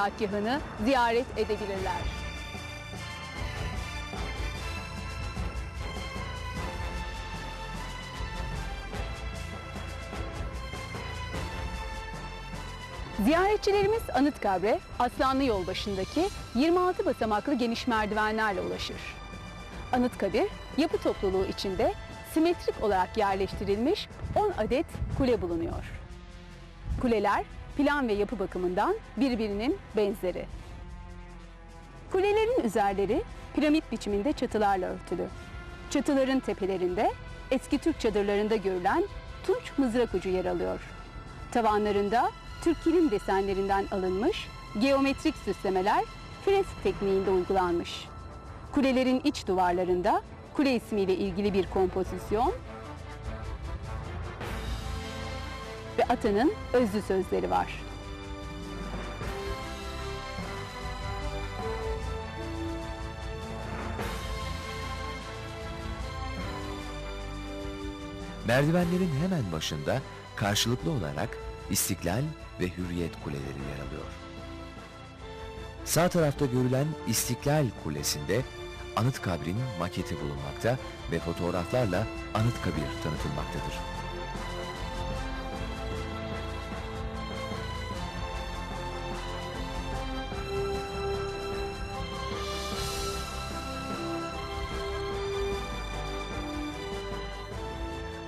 istirahatgahını ziyaret edebilirler. Ziyaretçilerimiz Anıtkabir'e Aslanlı Yol başındaki 26 basamaklı geniş merdivenlerle ulaşır. Anıtkabir, yapı topluluğu içinde simetrik olarak yerleştirilmiş 10 adet kule bulunuyor. Kuleler plan ve yapı bakımından birbirinin benzeri. Kulelerin üzerleri piramit biçiminde çatılarla örtülü. Çatıların tepelerinde eski Türk çadırlarında görülen tunç mızrak ucu yer alıyor. Tavanlarında Türk kilim desenlerinden alınmış geometrik süslemeler fresk tekniğinde uygulanmış. Kulelerin iç duvarlarında kule ismiyle ilgili bir kompozisyon ve atanın özlü sözleri var. Merdivenlerin hemen başında karşılıklı olarak İstiklal ve Hürriyet kuleleri yer alıyor. Sağ tarafta görülen İstiklal Kulesi'nde Anıtkabir'in maketi bulunmakta ve fotoğraflarla Anıtkabir tanıtılmaktadır.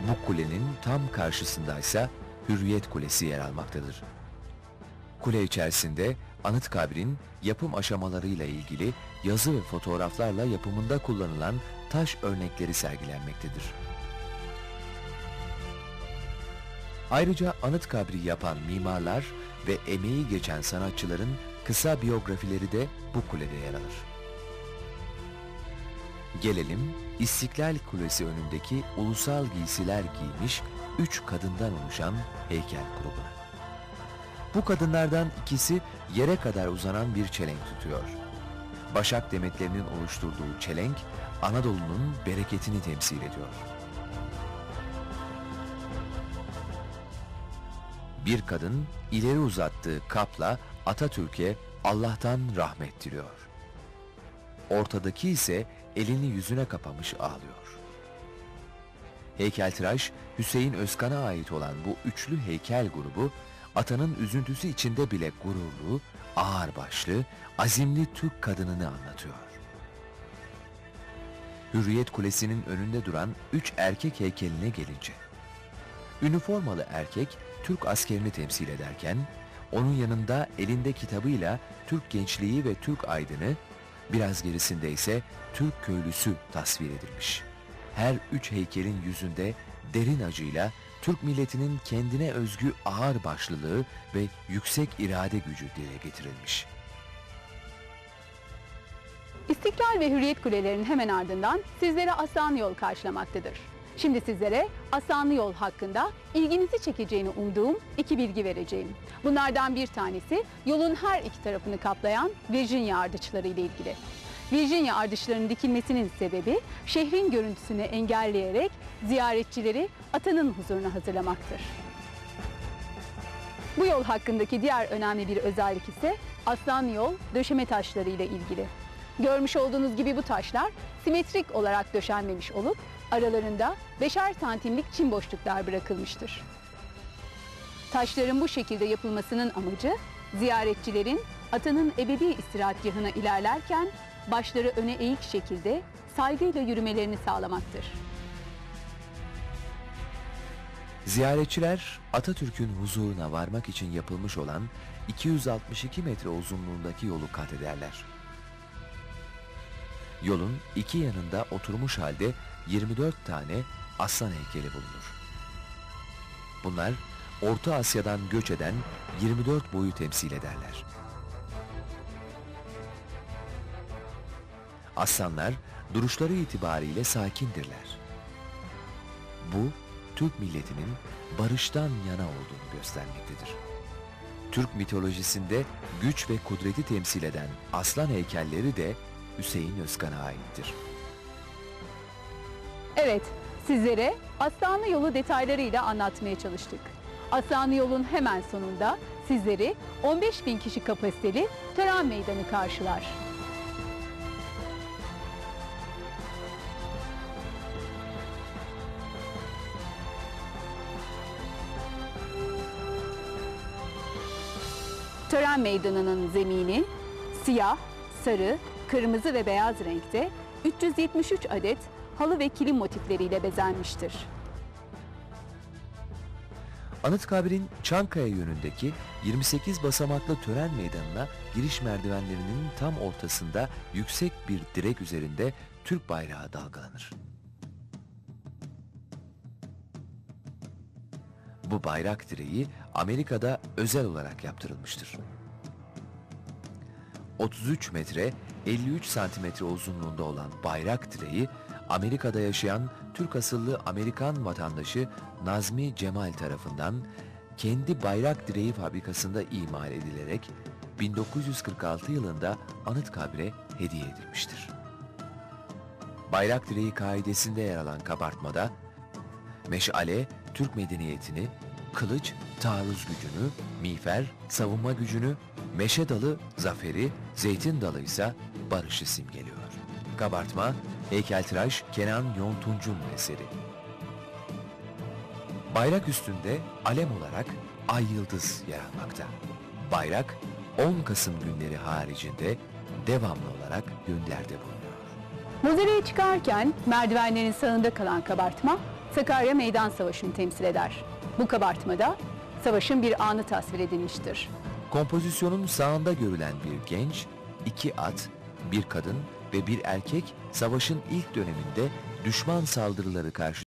Bu kulenin tam karşısındaysa Hürriyet Kulesi yer almaktadır. Kule içerisinde Anıtkabir'in yapım aşamalarıyla ilgili yazı ve fotoğraflarla yapımında kullanılan taş örnekleri sergilenmektedir. Ayrıca Anıtkabir'i yapan mimarlar ve emeği geçen sanatçıların kısa biyografileri de bu kulede yer alır. Gelelim İstiklal Kulesi önündeki ulusal giysiler giymiş üç kadından oluşan heykel grubuna. Bu kadınlardan ikisi yere kadar uzanan bir çelenk tutuyor. Başak demetlerinin oluşturduğu çelenk Anadolu'nun bereketini temsil ediyor. Bir kadın ileri uzattığı kapla Atatürk'e Allah'tan rahmet diliyor. Ortadaki ise elini yüzüne kapamış ağlıyor. Heykeltıraş Hüseyin Özkan'a ait olan bu üçlü heykel grubu atanın üzüntüsü içinde bile gururlu, ağırbaşlı, azimli Türk kadınını anlatıyor. Hürriyet Kulesi'nin önünde duran üç erkek heykeline gelince, üniformalı erkek Türk askerini temsil ederken, onun yanında elinde kitabıyla Türk gençliği ve Türk aydını, biraz gerisinde ise Türk köylüsü tasvir edilmiş. Her üç heykelin yüzünde derin acıyla Türk milletinin kendine özgü ağır başlılığı ve yüksek irade gücü dile getirilmiş. İstiklal ve Hürriyet Kulelerinin hemen ardından sizlere Aslanlı Yol karşılamaktadır. Şimdi sizlere Aslanlı Yol hakkında ilginizi çekeceğini umduğum iki bilgi vereceğim. Bunlardan bir tanesi yolun her iki tarafını kaplayan Virginia ardıçları ile ilgili. Virginia ardışlarının dikilmesinin sebebi şehrin görüntüsünü engelleyerek ziyaretçileri atanın huzuruna hazırlamaktır. Bu yol hakkındaki diğer önemli bir özellik ise Aslan Yol döşeme taşları ile ilgili. Görmüş olduğunuz gibi bu taşlar simetrik olarak döşenmemiş olup aralarında beşer santimlik çim boşluklar bırakılmıştır. Taşların bu şekilde yapılmasının amacı ziyaretçilerin atanın ebedi istirahatgahına ilerlerken başları öne eğik şekilde saygıyla yürümelerini sağlamaktır. Ziyaretçiler Atatürk'ün huzuruna varmak için yapılmış olan 262 metre uzunluğundaki yolu kat ederler. Yolun iki yanında oturmuş halde 24 tane aslan heykeli bulunur. Bunlar Orta Asya'dan göç eden 24 boyu temsil ederler. Aslanlar duruşları itibariyle sakindirler. Bu Türk milletinin barıştan yana olduğunu göstermektedir. Türk mitolojisinde güç ve kudreti temsil eden aslan heykelleri de Hüseyin Özkan'a aittir. Evet, sizlere Aslanlı Yolu detaylarıyla anlatmaya çalıştık. Aslanlı Yol'un hemen sonunda sizleri 15 bin kişi kapasiteli tören meydanı karşılar. Tören meydanının zemini siyah, sarı, kırmızı ve beyaz renkte 373 adet halı ve kilim motifleriyle bezenmiştir. Anıtkabir'in Çankaya yönündeki 28 basamaklı tören meydanına giriş merdivenlerinin tam ortasında yüksek bir direk üzerinde Türk bayrağı dalgalanır. Bu bayrak direği Amerika'da özel olarak yaptırılmıştır. 33 metre 53 santimetre uzunluğunda olan bayrak direği Amerika'da yaşayan Türk asıllı Amerikan vatandaşı Nazmi Cemal tarafından kendi bayrak direği fabrikasında imal edilerek 1946 yılında Anıtkabir'e hediye edilmiştir. Bayrak direği kaidesinde yer alan kabartmada meşale Türk medeniyetini, kılıç taarruz gücünü, miğfer savunma gücünü, meşe dalı zaferi, zeytin dalı ise barışı simgeliyor. Kabartma, heykeltıraş Kenan Yontunç'un eseri. Bayrak üstünde alem olarak ay yıldız yer almakta. Bayrak 10 Kasım günleri haricinde devamlı olarak günlerde bulunuyor. Mozara'ya çıkarken merdivenlerin sağında kalan kabartma Sakarya Meydan Savaşı'nı temsil eder. Bu kabartmada savaşın bir anı tasvir edilmiştir. Kompozisyonun sağında görülen bir genç, iki at, bir kadın ve bir erkek savaşın ilk döneminde düşman saldırıları karşı